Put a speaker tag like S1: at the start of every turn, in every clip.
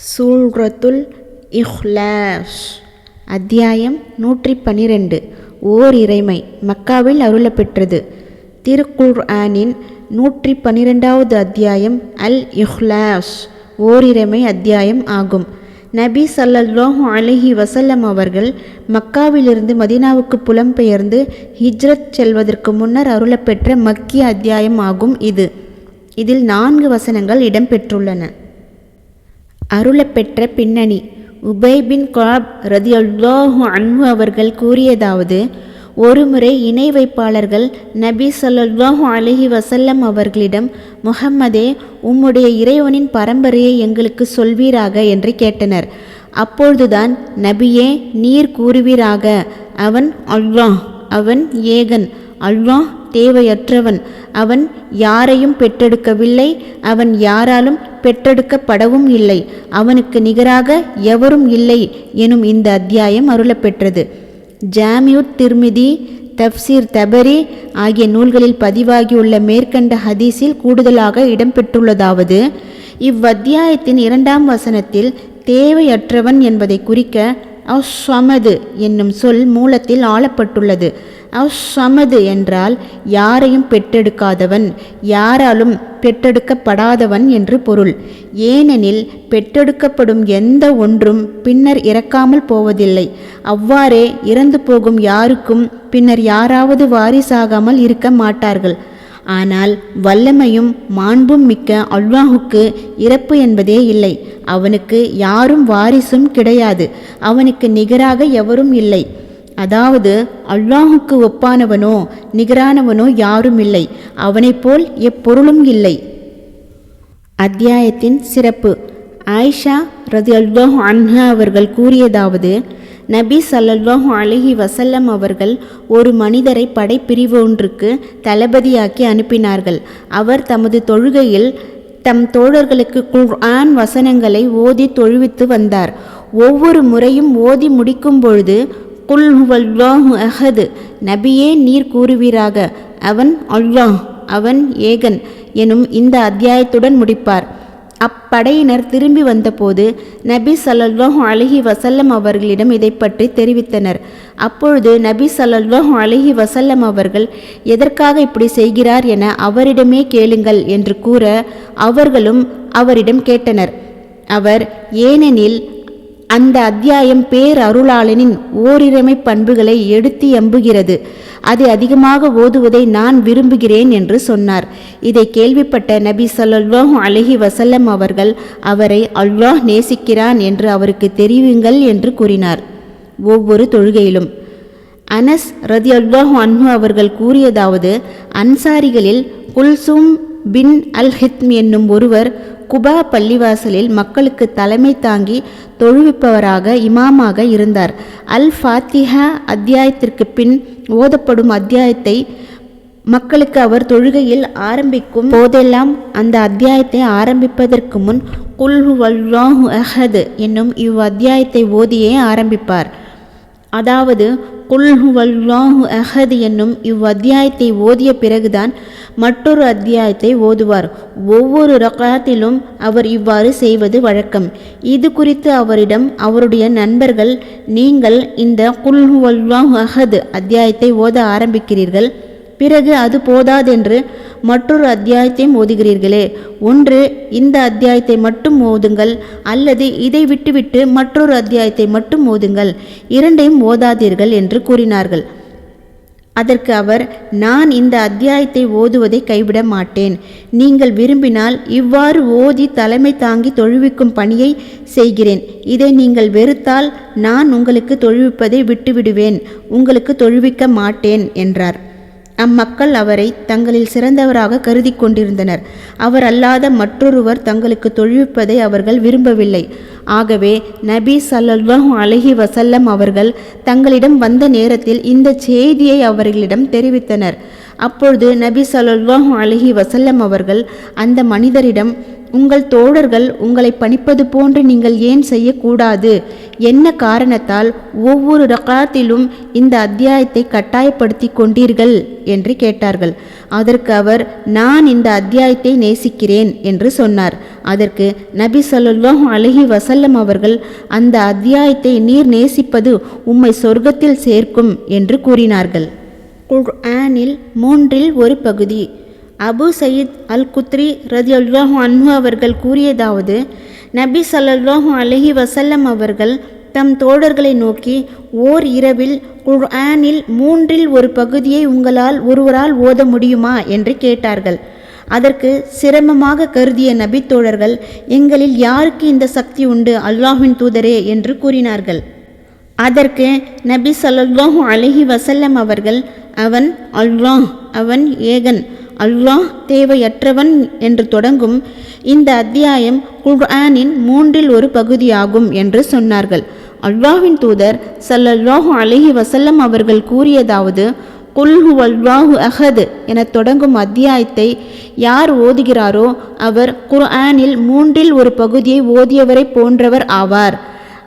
S1: சூழ்ரத்துல் இஹ்லாஸ். அத்தியாயம் நூற்றி பனிரெண்டு ஓர் இறைமை மக்காவில் அருளப்பெற்றது. திருக்குர் ஆனின் நூற்றி பனிரெண்டாவது அத்தியாயம் அல் இஹ்லாஸ். ஓரிறைமை அத்தியாயம் ஆகும். நபி சல்லல்லாஹு அலஹி வசல்லம் அவர்கள் மக்காவிலிருந்து மதினாவுக்கு புலம்பெயர்ந்து ஹிஜ்ரத் செல்வதற்கு முன்னர் அருளப்பெற்ற மக்கிய அத்தியாயம் ஆகும் இது. இதில் நான்கு வசனங்கள் இடம்பெற்றுள்ளன அருளப்பெற்ற பின்னணி. உபை பின் காப் ரதியுல்லாஹு அன்பு அவர்கள் கூறியதாவது ஒருமுறை இணை வைப்பாளர்கள் நபி ஸல்லல்லாஹு அலஹி வசல்லம் அவர்களிடம் முகம்மதே உம்முடைய இறைவனின் பரம்பரையை எங்களுக்கு சொல்வீராக என்று கேட்டனர். அப்பொழுதுதான் நபியே நீர் கூறுவீராக அவன் அல்லாஹ் அவன் ஏகன் அல்லாஹ் தேவையற்றவன். அவன் யாரையும் பெற்றெடுக்கவில்லை அவன் யாராலும் பெற்றெடுக்கப்படவும் இல்லை. அவனுக்கு நிகராக எவரும் இல்லை எனும் இந்த அத்தியாயம் அருளப்பெற்றது. ஜாமியுத் திருமிதி தப்சீர் தபரி ஆகிய நூல்களில் பதிவாகியுள்ள மேற்கண்ட ஹதீஸில் கூடுதலாக இடம்பெற்றுள்ளதாவது இவ்வத்தியாயத்தின் இரண்டாம் வசனத்தில் தேவையற்றவன் என்பதை குறிக்க அஸ்வமது என்னும் சொல் மூலத்தில் ஆளப்பட்டுள்ளது. அஸ்வமது என்றால் யாரையும் பெற்றெடுக்காதவன் யாராலும் பெற்றெடுக்கப்படாதவன் என்று பொருள். ஏனெனில் பெற்றெடுக்கப்படும் எந்த ஒன்றும் பின்னர் இறக்காமல் போவதில்லை. அவ்வாறே இறந்து போகும் யாருக்கும் பின்னர் யாராவது வாரிசாகாமல் இருக்க மாட்டார்கள். ஆனால் வல்லமையும் மாண்பும் மிக்க அல்வாஹுக்கு இறப்பு என்பதே இல்லை. அவனுக்கு யாரும் வாரிசும் கிடையாது. அவனுக்கு நிகராக எவரும் இல்லை. அதாவது அல்லாஹுக்கு ஒப்பானவனோ நிகரானவனோ யாரும் இல்லை. அவனைப் போல் எப்பொருளும் இல்லை. அத்தியாயத்தின் சிறப்பு. ஆயிஷா ரதி அல்வாஹ் அன்ஹா அவர்கள் கூறியதாவது நபி சல்லல்லாஹு அலஹி வசல்லம் அவர்கள் ஒரு மனிதரை படைப்பிரிவு ஒன்றுக்கு தளபதியாக்கி அனுப்பினார்கள். அவர் தமது தொழுகையில் தம் தோழர்களுக்கு குர்ஆன் வசனங்களை ஓதி தொழுவித்து வந்தார். ஒவ்வொரு முறையும் ஓதி முடிக்கும் பொழுது குல் ஹுவல்லாஹு அஹது நபியே நீர் கூறுவீராக அவன் அல்லாஹ் அவன் ஏகன் எனும் இந்த அத்தியாயத்துடன் முடிப்பார். அப்படையினர் திரும்பி வந்தபோது நபி சல்லல்லாஹ் அலஹி வசல்லம் அவர்களிடம் இதை பற்றி தெரிவித்தனர். அப்பொழுது நபி சல்லல்லாஹ் அலஹி வசல்லம் அவர்கள் எதற்காக இப்படி செய்கிறார் என அவரிடமே கேளுங்கள் என்று கூற அவர்களும் அவரிடம் கேட்டனர். அவர் ஏனெனில் அந்த அத்தியாயம் பேரருளாளனின் ஓரிரமை பண்புகளை எடுத்து எம்புகிறது. அதை அதிகமாக ஓதுவதை நான் விரும்புகிறேன் என்று சொன்னார். இதை கேள்விப்பட்ட நபி சொல்லல்லாஹு அலஹி வசல்லம் அவர்கள் அவரை அல்லாஹ் நேசிக்கிறான் என்று அவருக்கு தெரிவிங்கள் என்று கூறினார். ஒவ்வொரு தொழுகையிலும் அனஸ் ரதி அல்வாஹு அன்ஹு அவர்கள் கூறியதாவது அன்சாரிகளில் குல்சும் பின் அல் ஹித்ம் என்னும் ஒருவர் குபா பள்ளிவாசலில் மக்களுக்கு தலைமை தாங்கி தொழுவிப்பவராக இமாமாக இருந்தார். அல் ஃபாத்திஹா அத்தியாயத்திற்கு பின் ஓதப்படும் அத்தியாயத்தை மக்களுக்கு அவர் தொழுகையில் ஆரம்பிக்கும் போதெல்லாம் அந்த அத்தியாயத்தை ஆரம்பிப்பதற்கு முன் குல்ஹு அஹது என்னும் இவ் அத்தியாயத்தை ஓதியே ஆரம்பிப்பார். அதாவது குல்ஹுவல்லாஹு அஹது என்னும் இவ் அத்தியாயத்தை ஓதிய பிறகுதான் மற்றொரு அத்தியாயத்தை ஓதுவார். ஒவ்வொரு ரகாத்திலும் அவர் இவ்வாறு செய்வது வழக்கம். இது குறித்து அவரிடம் அவருடைய நண்பர்கள் நீங்கள் இந்த குல்ஹுவல்லாஹு அஹது அத்தியாயத்தை ஓத ஆரம்பிக்கிறீர்கள். பிறகு அது போதாதென்று மற்றொரு அத்தியாயத்தையும் ஓதுகிறீர்களே ஒன்று இந்த அத்தியாயத்தை மட்டும் ஓதுங்கள் அல்லது இதை விட்டுவிட்டு மற்றொரு அத்தியாயத்தை மட்டும் ஓதுங்கள் இரண்டையும் ஓதாதீர்கள் என்று கூறினார்கள். அதற்கு அவர் நான் இந்த அத்தியாயத்தை ஓதுவதை கைவிட மாட்டேன். நீங்கள் விரும்பினால் இவ்வாறு ஓதி தலைமை தாங்கி தொழுவிக்கும் பணியை செய்கிறேன். இதை நீங்கள் வெறுத்தால் நான் உங்களுக்கு தொழுவிப்பதை விட்டுவிடுவேன். உங்களுக்கு தொழுவிக்க மாட்டேன் என்றார். அம்மக்கள் அவரை தங்களில் சிறந்தவராக கருதி கொண்டிருந்தனர். அவர் அல்லாத மற்றொருவர் தங்களுக்கு தொழுவிப்பதை அவர்கள் விரும்பவில்லை. ஆகவே நபி சல்லல்லாஹு அலஹி வசல்லம் அவர்கள் தங்களிடம் வந்த நேரத்தில் இந்த செய்தியை அவர்களிடம் தெரிவித்தனர். அப்பொழுது நபி சல்லல்லாஹு அலஹி வசல்லம் அவர்கள் அந்த மனிதரிடம் உங்கள் தோழர்கள் உங்களை பணிப்பது போன்று நீங்கள் ஏன் செய்யக்கூடாது? என்ன காரணத்தால் ஒவ்வொரு ரகாத்திலும் இந்த அத்தியாயத்தை கட்டாயப்படுத்தி கொண்டீர்கள்? என்று கேட்டார்கள். அதற்கு அவர் நான் இந்த அத்தியாயத்தை நேசிக்கிறேன் என்று சொன்னார். அதற்கு நபி சொல்லுல்லாஹ் அழகி வசல்லம் அவர்கள் அந்த அத்தியாயத்தை நீர் நேசிப்பது உம்மை சொர்க்கத்தில் சேர்க்கும் என்று கூறினார்கள். குர்ஆனில் மூன்றில் ஒரு பகுதி. அபு சயீத் அல் குத்ரி ரதியுல்லாஹு அன்ஹு அவர்கள் கூறியதாவது நபி ஸல்லல்லாஹு அலஹி வசல்லம் அவர்கள் தம் தோழர்களை நோக்கி ஓர் இரவில் குர்ஆனில் மூன்றில் ஒரு பகுதியை உங்களால் ஒருவரால் ஓத முடியுமா? என்று கேட்டார்கள். அதற்கு சிரமமாக கருதிய நபித்தோழர்கள் எங்களில் யாருக்கு இந்த சக்தி உண்டு? அல்லாஹின் தூதரே என்று கூறினார்கள். அதற்கு நபி சல்லாஹூ அலஹி வசல்லம் அவர்கள் அவன் அல்லாஹ் அவன் ஏகன் அல்லாஹ் தேவையற்றவன் என்று தொடங்கும் இந்த அத்தியாயம் குர்ஆனின் மூன்றில் ஒரு பகுதியாகும் என்று சொன்னார்கள். அல்வாவின் தூதர் சல்லல்லாஹு அலஹி வசல்லம் அவர்கள் கூறியதாவது குல்ஹு அல்வாஹு அஹது என தொடங்கும் அத்தியாயத்தை யார் ஓதுகிறாரோ அவர் குர்ஆனில் மூன்றில் ஒரு பகுதியை ஓதியவரை போன்றவர் ஆவார்.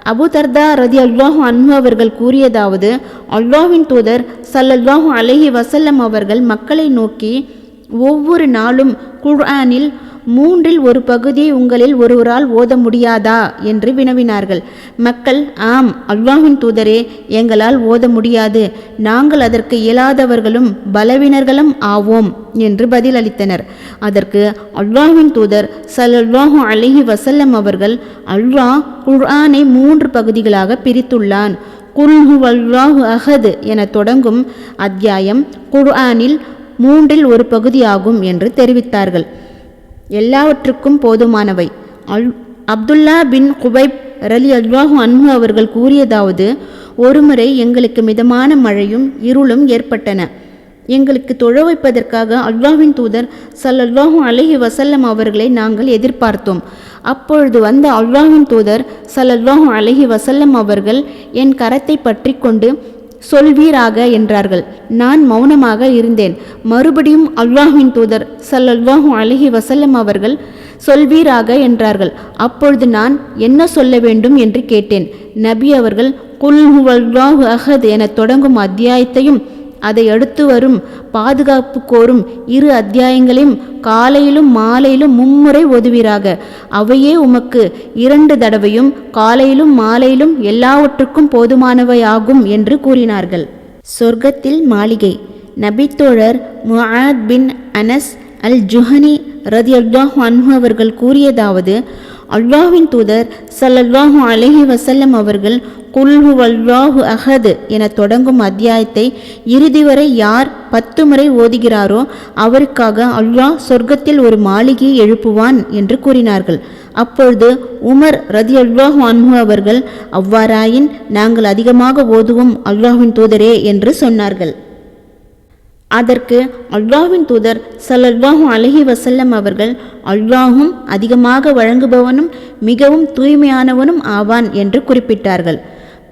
S1: அபு தர்தா ரதி அல்லாஹு அன்ஹு அவர்கள் கூறியதாவது அல்லாஹ்வின் தூதர் சல்லல்லாஹு அலைஹி வசல்லம் அவர்கள் மக்களை நோக்கி ஒவ்வொரு நாளும் குர்ஆனில் மூன்றில் ஒரு பகுதியை உங்களில் ஒருவரால் ஓத முடியாதா என்று வினவினார்கள். மக்கள் ஆம் அல்லாஹின் தூதரே எங்களால் ஓத முடியாது. நாங்கள் அதற்கு இயலாதவர்களும் பலவீனர்களும் ஆவோம் என்று பதிலளித்தனர். அதற்கு அல்லாஹின் தூதர் ஸல்லல்லாஹு அலஹி வசல்லம் அவர்கள் அல்லாஹ் குர்ஆனை மூன்று பகுதிகளாக பிரித்துள்ளான். குல்ஹு அல்லாஹு அஹது என தொடங்கும் அத்தியாயம் குர்ஆனில் மூன்றில் ஒரு பகுதியாகும் என்று தெரிவித்தார்கள். எல்லாவற்றுக்கும் போதுமானவை. அல் அப்துல்லா பின் குபைப் ரலி அல்வாஹு அன்ஹு அவர்கள் கூறியதாவது ஒருமுறை எங்களுக்கு மிதமான மழையும் இருளும் ஏற்பட்டன. எங்களுக்கு தொழ வைப்பதற்காக அல்லாஹ்வின் தூதர் ஸல்லல்லாஹு அலஹி வசல்லம் அவர்களை நாங்கள் எதிர்பார்த்தோம். அப்பொழுது வந்த அல்லாஹ்வின் தூதர் ஸல்லல்லாஹு அலஹி வசல்லம் அவர்கள் என் கரத்தை பற்றி கொண்டு சொல்வீராக என்றார்கள். நான் மௌனமாக இருந்தேன். மறுபடியும் அல்வாஹின் தூதர் சல்லல்வாஹு அலஹி வசல்லம் அவர்கள் சொல்வீராக என்றார்கள். அப்பொழுது நான் என்ன சொல்ல வேண்டும் என்று கேட்டேன். நபி அவர்கள் குல் ஹுவல்லாஹு அஹத் என தொடங்கும் அத்தியாயத்தையும் அதை அடுத்து வரும் பாதுகாப்பு கோரும் இரு அத்தியாயங்களையும் காலையிலும் மாலையிலும் மும்முறை ஒதுவீராக அவையே உமக்கு இரண்டு தடவையும் காலையிலும் மாலையிலும் எல்லாவற்றுக்கும் போதுமானவையாகும் என்று கூறினார்கள். சொர்க்கத்தில் மாளிகை. நபித்தோழர் முஆத் பின் அனஸ் அல் ஜுஹனி ரதியல்லாஹு அன்ஹு அவர்கள் கூறியதாவது அல்லாஹின் தூதர் ஸல்லல்லாஹு அலஹி வசல்லம் அவர்கள் குல்ஹு வல்வாஹு அஹது என தொடங்கும் அத்தியாயத்தை இறுதி வரை யார் பத்து முறை ஓதுகிறாரோ அவருக்காக அல்லாஹ் சொர்க்கத்தில் ஒரு மாளிகையை எழுப்புவான் என்று கூறினார்கள். அப்பொழுது உமர் ரதி அல்லாஹு அன்ஹு அவர்கள் அவ்வாறாயின் நாங்கள் அதிகமாக ஓதுவோம் அல்லாஹின் தூதரே என்று சொன்னார்கள். அதற்கு அல்லாஹின் தூதர் சல்லல்லாஹும் அலஹி வசல்லம் அவர்கள் அல்லாஹும் அதிகமாக வழங்குபவனும் மிகவும் தூய்மையானவனும் ஆவான் என்று குறிப்பிட்டார்கள்.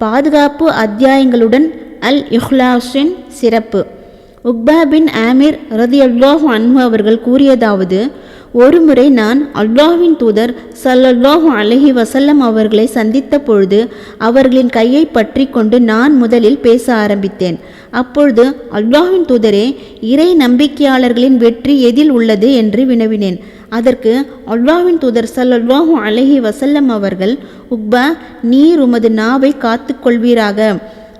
S1: பாதுகாப்பு அத்தியாயங்களுடன் அல் இஹ்லாஸின் சிறப்பு. உக்பா பின் ஆமீர் ரதி அல்லாஹு அன்ஹு அவர்கள் கூறியதாவது ஒருமுறை நான் அல்லாஹ்வின் தூதர் சல்லல்லாஹு அலஹி வசல்லம் அவர்களை சந்தித்த பொழுது அவர்களின் கையை பற்றி கொண்டு நான் முதலில் பேச ஆரம்பித்தேன். அப்பொழுது அல்லாஹ்வின் தூதரே இறை நம்பிக்கையாளர்களின் வெற்றி எதில் உள்ளது என்று வினவினேன். அதற்கு அல்லாஹ்வின் தூதர் சல்லல்லாஹு அலைஹி வசல்லம் அவர்கள் உக்பா நீர் உமது நாவை காத்துக்கொள்வீராக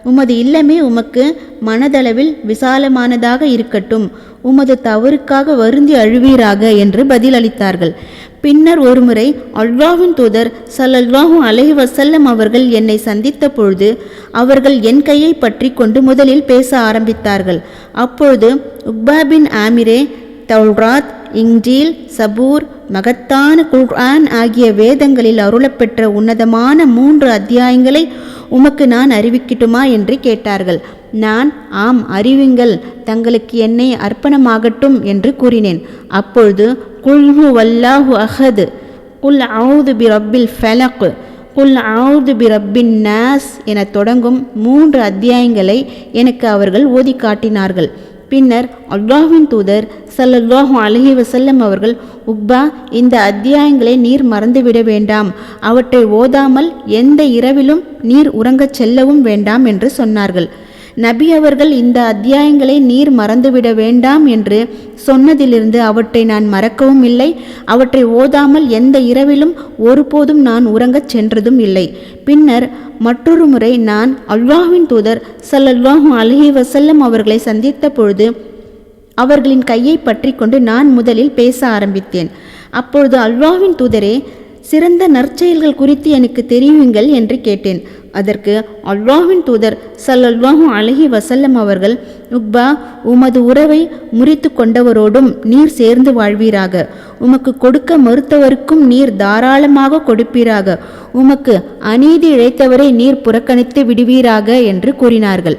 S1: உமது இல்லமே உமக்கு மனதளவில் விசாலமானதாக இருக்கட்டும். உமது தவறுக்காக வருந்தி அழுவீராக என்று பதிலளித்தார்கள். பின்னர் ஒருமுறை அல்வாவின் தூதர் சல்லல்வாஹு அலஹி வசல்லம் அவர்கள் என்னை சந்தித்த பொழுது அவர்கள் என் கையை பற்றி கொண்டு முதலில் பேச ஆரம்பித்தார்கள். அப்பொழுது உக்பா பின் ஆமிரே தௌராத் இன்ஜீல் சபூர் மகத்தான குர்ஆன் ஆகிய வேதங்களில் அருளப்பெற்ற உன்னதமான மூன்று அத்தியாயங்களை உமக்கு நான் அறிவிக்கட்டுமா என்று கேட்டார்கள். நான் ஆம் அறிவிங்கள். தங்களுக்கு என்னை அர்ப்பணமாகட்டும் என்று கூறினேன். அப்பொழுது குல்ஹு வல்லாஹு அஹது. குல் ஆவுது பி ரப்பில் ஃபலக். குல் ஆவுது பி ரப்பின் நாஸ் என தொடங்கும் மூன்று அத்தியாயங்களை எனக்கு அவர்கள் ஓதி காட்டினார்கள். பின்னர் அல்லாஹின் தூதர் சல்லல்லாஹு அலஹி வசல்லம் அவர்கள் உக்பா இந்த அத்தியாயங்களை நீர் மறந்துவிட வேண்டாம். அவற்றை ஓதாமல் எந்த இரவிலும் நீர் உறங்கச் செல்லவும் வேண்டாம் என்று சொன்னார்கள். நபி அவர்கள் இந்த அத்தியாயங்களை நீர் மறந்துவிட வேண்டாம் என்று சொன்னதிலிருந்து அவற்றை நான் மறக்கவும் இல்லை. அவற்றை ஓதாமல் எந்த இரவிலும் ஒருபோதும் நான் உறங்கச் சென்றதும் இல்லை. பின்னர் மற்றொரு முறை நான் அல்வாஹின் தூதர் ஸல்லல்லாஹு அலஹி வசல்லம் அவர்களை சந்தித்த பொழுது அவர்களின் கையை பற்றி கொண்டு நான் முதலில் பேச ஆரம்பித்தேன். அப்பொழுது அல்வாவின் தூதரே சிறந்த நற்செயல்கள் குறித்து எனக்கு தெரியுங்கள் என்று கேட்டேன். அதற்கு அல்வாவின் தூதர் சல் அல்வாஹும் அழகி வசல்லம் அவர்கள் உக்பா உமது உறவை முறித்து கொண்டவரோடும் நீர் சேர்ந்து வாழ்வீராக. உமக்கு கொடுக்க மறுத்தவருக்கும் நீர் தாராளமாக கொடுப்பீராக. உமக்கு அநீதி இழைத்தவரை நீர் புறக்கணித்து விடுவீராக என்று கூறினார்கள்.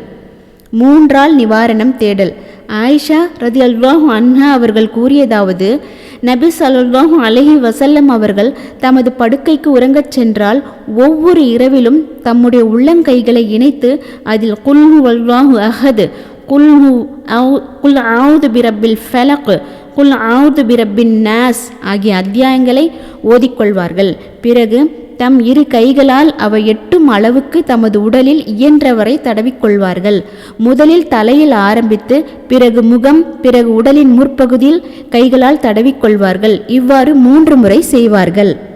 S1: மூன்றால் நிவாரணம் தேடல். ஆயிஷா ரதி அல்வாஹு அன்ஹா அவர்கள் கூறியதாவது நபி ஸல்லல்லாஹு அலஹி வசல்லம் அவர்கள் தமது படுக்கைக்கு உறங்கச் சென்றால் ஒவ்வொரு இரவிலும் தம்முடைய உள்ளங்கைகளை இணைத்து அதில் குல்ஹு அல்வாஹு அஹது குல்ஹு குல் ஆவுது பிரபில் ஃபலக் குல் ஆவுது பிரபின் நாஸ் ஆகிய அத்தியாயங்களை ஓதிக்கொள்வார்கள். பிறகு தம் இரு கைகளால் அவை எட்டும் அளவுக்கு தமது உடலில் இயன்றவரை தடவிக்கொள்வார்கள். முதலில் தலையில் ஆரம்பித்து பிறகு முகம் பிறகு உடலின் முற்பகுதியில் கைகளால் தடவிக்கொள்வார்கள். இவ்வாறு மூன்று முறை செய்வார்கள்.